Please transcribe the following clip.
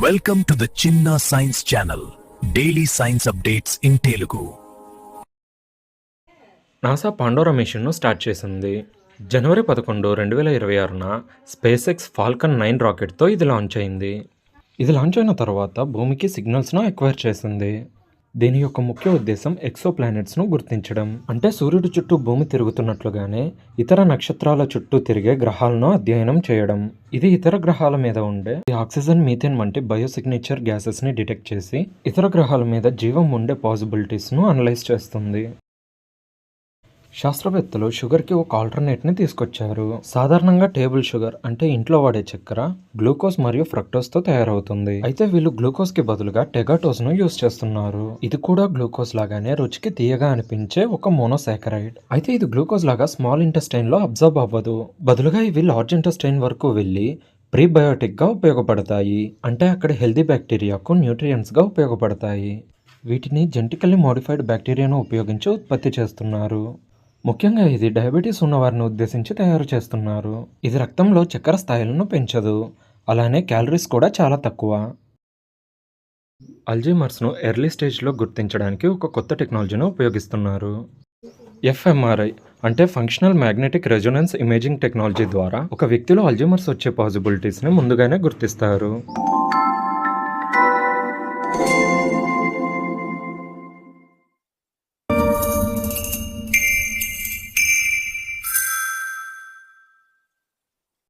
Welcome to the Chinna science channel daily science updates in Telugu NASA Pandora మిషన్ను start చేసింది. జనవరి పదకొండు రెండు వేల ఇరవై ఆరున స్పేస్ ఎక్స్ ఫాల్కన్ నైన్ రాకెట్తో ఇది లాంచ్ అయింది. ఇది లాంచ్ అయిన తర్వాత భూమికి సిగ్నల్స్ను ఎక్వైర్ చేసింది. దీని యొక్క ముఖ్య ఉద్దేశం ఎక్సో ప్లానెట్స్ను గుర్తించడం. అంటే సూర్యుడి చుట్టూ భూమి తిరుగుతున్నట్లుగానే ఇతర నక్షత్రాల చుట్టూ తిరిగే గ్రహాలను అధ్యయనం చేయడం. ఇది ఇతర గ్రహాల మీద ఉండే ఆక్సిజన్ మీథేన్ వంటి బయోసిగ్నేచర్ గ్యాసెస్ని డిటెక్ట్ చేసి ఇతర గ్రహాల మీద జీవం ఉండే పాసిబిలిటీస్ను అనలైజ్ చేస్తుంది. శాస్త్రవేత్తలు షుగర్కి ఒక ఆల్టర్నేట్ని తీసుకొచ్చారు. సాధారణంగా టేబుల్ షుగర్ అంటే ఇంట్లో వాడే చక్కెర గ్లూకోజ్ మరియు ఫ్రక్టోస్తో తయారవుతుంది. అయితే వీళ్ళు గ్లూకోజ్కి బదులుగా టెగాటోస్ను యూస్ చేస్తున్నారు. ఇది కూడా గ్లూకోజ్ లాగానే రుచికి తీయగా అనిపించే ఒక మోనోసాకరైడ్. అయితే ఇది గ్లూకోజ్ లాగా స్మాల్ ఇంటెస్టైన్లో అబ్జర్వ్ అవ్వదు. బదులుగా ఇవి లార్జ్ ఇంటెస్టైన్ వరకు వెళ్ళి ప్రీబయోటిక్గా ఉపయోగపడతాయి. అంటే అక్కడ హెల్దీ బ్యాక్టీరియాకు న్యూట్రియంట్స్గా ఉపయోగపడతాయి. వీటిని జెంటికల్లీ మోడిఫైడ్ బ్యాక్టీరియాను ఉపయోగించి ఉత్పత్తి చేస్తున్నారు. ముఖ్యంగా ఇది డయాబెటీస్ ఉన్నవారిని ఉద్దేశించి తయారు చేస్తున్నారు. ఇది రక్తంలో చక్కెర స్థాయిలను పెంచదు. అలానే క్యాలరీస్ కూడా చాలా తక్కువ. అల్జీమర్స్ను ఎర్లీ స్టేజ్లో గుర్తించడానికి ఒక కొత్త టెక్నాలజీని ఉపయోగిస్తున్నారు. ఎఫ్ఎంఆర్ఐ అంటే functional magnetic resonance imaging technology ద్వారా ఒక వ్యక్తిలో అల్జీమర్స్ వచ్చే పాసిబిలిటీస్ని ముందుగానే గుర్తిస్తారు.